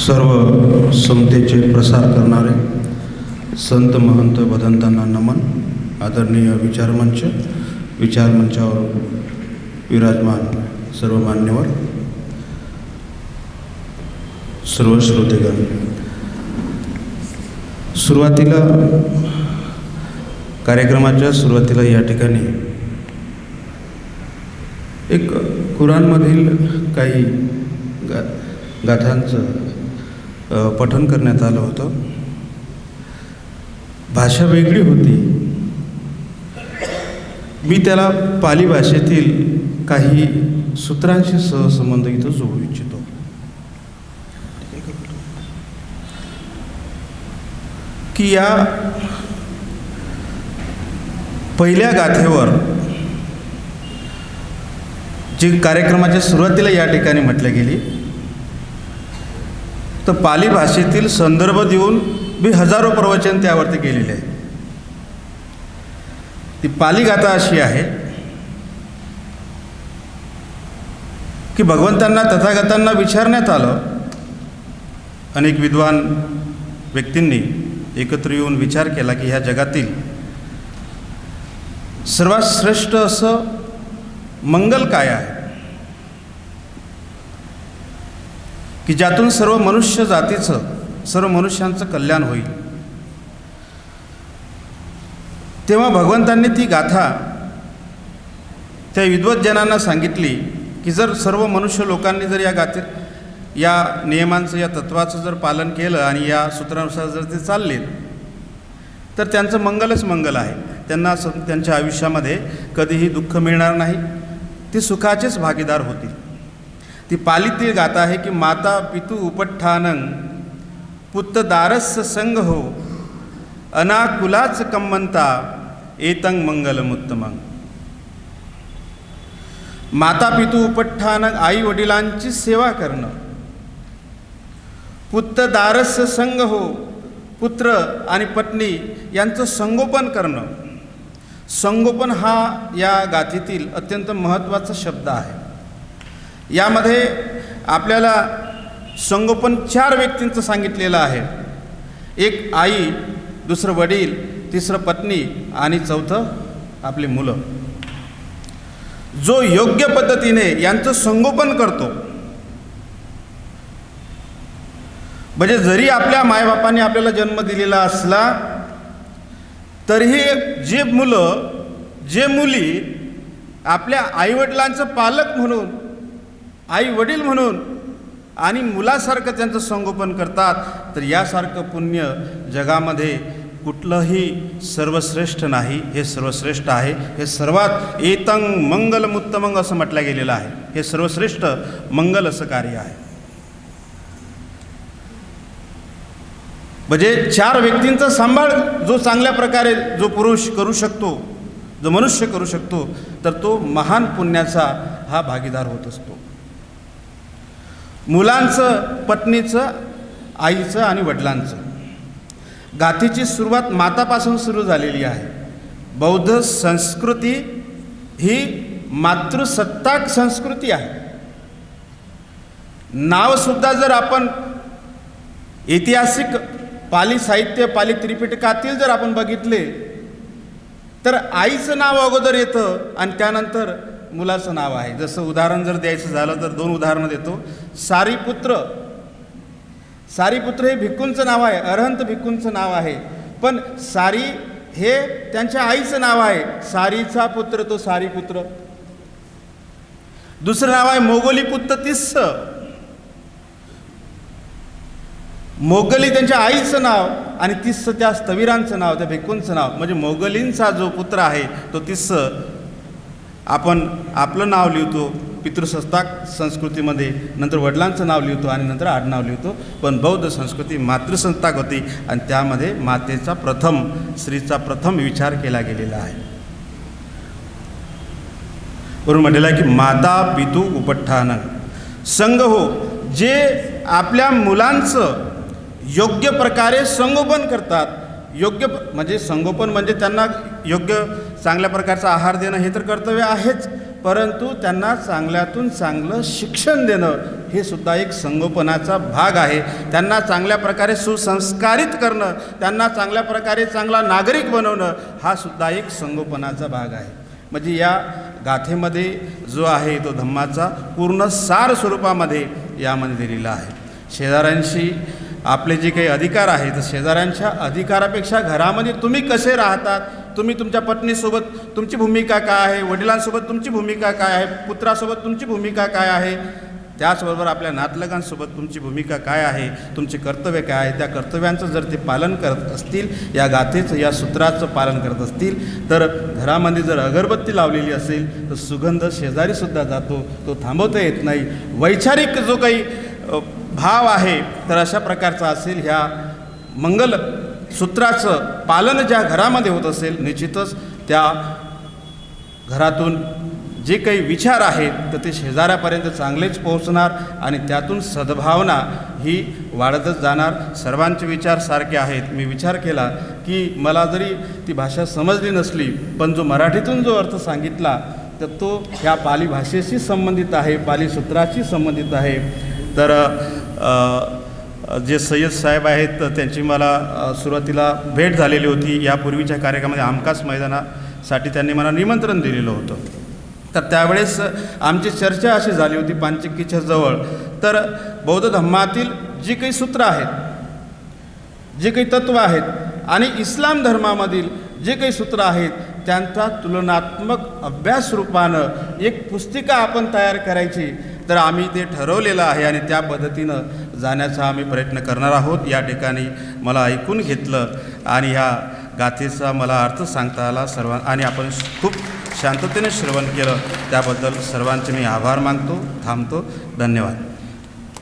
सर्व समतेचे प्रसार करणारे संत महंत भदंतांना नमन आदरणीय विचारमंच विचारमंचावर विराजमान सर्व मान्यवर सर्व श्रोतेगण सुरुवातीला कार्यक्रमाच्या सुरुवातीला या ठिकाणी एक कुराणमधील काही गा गाथांचं पठण करण्यात आलं होतं. भाषा वेगळी होती. मी त्याला पाली भाषेतील काही सूत्रांशी सहसंबंध इथं जोडू इच्छितो. की या पहिल्या गाथेवर जी कार्यक्रमाच्या सुरुवातीला या ठिकाणी म्हटली गेली तर पाली भाषेतील संदर्भ देऊन मी हजारो प्रवचन त्यावरती केलेले आहे ती पाली गाथा अशी आहे की भगवंतांना तथागतांना विचारण्यात आलं. अनेक विद्वान व्यक्तींनी एकत्र येऊन विचार केला की ह्या जगातील सर्वात श्रेष्ठ असं मंगल काय आहे? की ज्यातून सर्व मनुष्य जातीचं सर्व मनुष्यांचं कल्याण होईल. तेव्हा भगवंतांनी ती गाथा त्या विद्वज्जनांना सांगितली की जर सर्व मनुष्य लोकांनी जर या गाथे या नियमांचं या तत्वाचं जर पालन केलं आणि या सूत्रानुसार जर ते चालले तर त्यांचं मंगलच मंगल आहे. त्यांना स त्यांच्या आयुष्यामध्ये कधीही दुःख मिळणार नाही. ते सुखाचेच भागीदार होतील. ती पालीतील गाता आहे की माता पितू उपठ्ठानंग पुत्तदारस्य संग हो अनाकुलाच कम्मंता एतंग मंगलमुत्तमंग. माता पितू उपठ्ठानंग आई वडिलांची सेवा करणं. पुत्तदारस्य संग हो पुत्र आणि पत्नी यांचं संगोपन करणं. संगोपन हा या गाथीतील अत्यंत महत्त्वाचा शब्द आहे. यामध्ये आपल्याला संगोपन चार व्यक्तींचं सांगितलेलं आहे. एक आई दुसरं वडील तिसरं पत्नी आणि चौथं आपली मुलं. जो योग्य पद्धतीने यांचं संगोपन करतो म्हणजे जरी आपल्या मायबापाने आपल्याला जन्म दिलेला असला तरीही जे मुलं जे मुली आपल्या आईवडिलांचं पालक म्हणून आई वडील म्हणून आणि मुलासारखं त्यांचं संगोपन करतात तर यासारखं पुण्य जगामध्ये कुठलंही सर्वश्रेष्ठ नाही. हे सर्वश्रेष्ठ आहे. हे सर्वात एतंग मंगलमुत्तमंग असं म्हटलं गेलेलं आहे. हे सर्वश्रेष्ठ मंगल असं कार्य आहे. म्हणजे चार व्यक्तींचा सांभाळ जो चांगल्या प्रकारे जो पुरुष करू शकतो जो मनुष्य करू शकतो तर तो महान पुण्याचा हा भागीदार होत असतो. मुलांचं पत्नीचं आईचं आणि वडिलांचं. गाथीची सुरुवात मातापासून सुरू झालेली आहे. बौद्ध संस्कृती ही मातृसत्ताक संस्कृती आहे. नावसुद्धा जर आपण ऐतिहासिक पाली साहित्य पाली त्रिपिटकातील जर आपण बघितले तर आईचं नाव अगोदर येतं आणि त्यानंतर मुलाचं नाव आहे. जसं उदाहरण जर द्यायचं झालं तर दोन उदाहरणं देतो. सारीपुत्र. सारीपुत्र हे भिक्कूंचं नाव आहे. अरहंत भिक्कूंचं नाव आहे. पण सारी हे त्यांच्या आईचं नाव आहे. सारीचा पुत्र तो सारीपुत्र. दुसरं नाव आहे मोगोली पुत्र तिस्स. मोगली त्यांच्या आईचं नाव आणि तिस्स त्या स्थविरांचं नाव त्या भिक्कूंचं नाव. म्हणजे मोगलींचा जो पुत्र आहे तो तिस्स आपण आपलं नाव लिहितो पितृसत्ताक संस्कृतीमध्ये नंतर वडिलांचं नाव लिहितो आणि नंतर आडनाव लिहितो. पण बौद्ध संस्कृती मातृसंस्थाक होती आणि त्यामध्ये मातेचा प्रथम स्त्रीचा प्रथम विचार केला गेलेला आहे. वरून म्हटलेलं आहे की माता पितू उपठ्ठान संघ हो जे आपल्या मुलांचं योग्य प्रकारे संगोपन करतात योग्य प- म्हणजे संगोपन म्हणजे त्यांना योग्य चांगल्या प्रकारचा आहार देणं हे तर कर्तव्य आहेच. परंतु त्यांना चांगल्यातून चांगलं शिक्षण देणं हे सुद्धा एक संगोपनाचा भाग आहे. त्यांना चांगल्या प्रकारे सुसंस्कारित करणं त्यांना चांगल्या प्रकारे चांगला नागरिक बनवणं हा सुद्धा एक संगोपनाचा भाग आहे. म्हणजे या गाथेमध्ये जो आहे तो धम्माचा पूर्ण सार स्वरूपामध्ये यामध्ये दिलेला आहे. शेजाऱ्यांशी आपले जे काही अधिकार आहेत शेजाऱ्यांच्या अधिकारापेक्षा घरामध्ये तुम्ही कसे राहतात? तुम्ही तुमच्या पत्नीसोबत तुमची भूमिका काय आहे? वडिलांसोबत तुमची भूमिका काय आहे? पुत्रासोबत तुमची भूमिका काय आहे? त्याचबरोबर आपल्या नातलगांसोबत तुमची भूमिका काय आहे? तुमचे कर्तव्य काय आहे? त्या कर्तव्यांचं जर ते पालन करत असतील या गाथेचं या सूत्राचं पालन करत असतील तर घरामध्ये जर अगरबत्ती लावलेली असेल तर सुगंध शेजारीसुद्धा जातो. तो थांबवता येत नाही. वैचारिक जो काही भाव आहे तर अशा प्रकारचा असेल ह्या मंगल सूत्राचं पालन ज्या घरामध्ये होत असेल निश्चितच त्या घरातून जे काही विचार आहेत तर ते शेजाऱ्यापर्यंत चांगलेच पोहोचणार आणि त्यातून सद्भावना ही वाढतच जाणार. सर्वांचे विचार सारखे आहेत. मी विचार केला की मला जरी ती भाषा समजली नसली पण जो मराठीतून जो अर्थ सांगितला तर तो ह्या पाली भाषेशी संबंधित आहे पाली सूत्राशी संबंधित आहे. तर जे सय्यद साहेब आहेत तर त्यांची मला सुरुवातीला भेट झालेली होती. यापूर्वीच्या कार्यक्रमामध्ये आमकास मैदानासाठी त्यांनी मला निमंत्रण दिलेलं होतं. तर त्यावेळेस आमची चर्चा अशी झाली होती पानचक्कीच्या जवळ तर बौद्ध धर्मातील जी काही सूत्र आहेत जे काही तत्व आहेत आणि इस्लाम धर्मामधील जे काही सूत्र आहेत त्यांचा तुलनात्मक अभ्यास रूपानं एक पुस्तिका आपण तयार करायची. तर आम्ही ते ठरवलेलं आहे आणि त्या पद्धतीनं जाण्याचा आम्ही प्रयत्न करणार आहोत. या ठिकाणी मला ऐकून घेतलं आणि ह्या गाथेचा मला अर्थ सांगता आला. सर्व आणि आपण खूप शांततेने श्रवण केलं. त्याबद्दल सर्वांचे मी आभार मानतो थांबतो. धन्यवाद.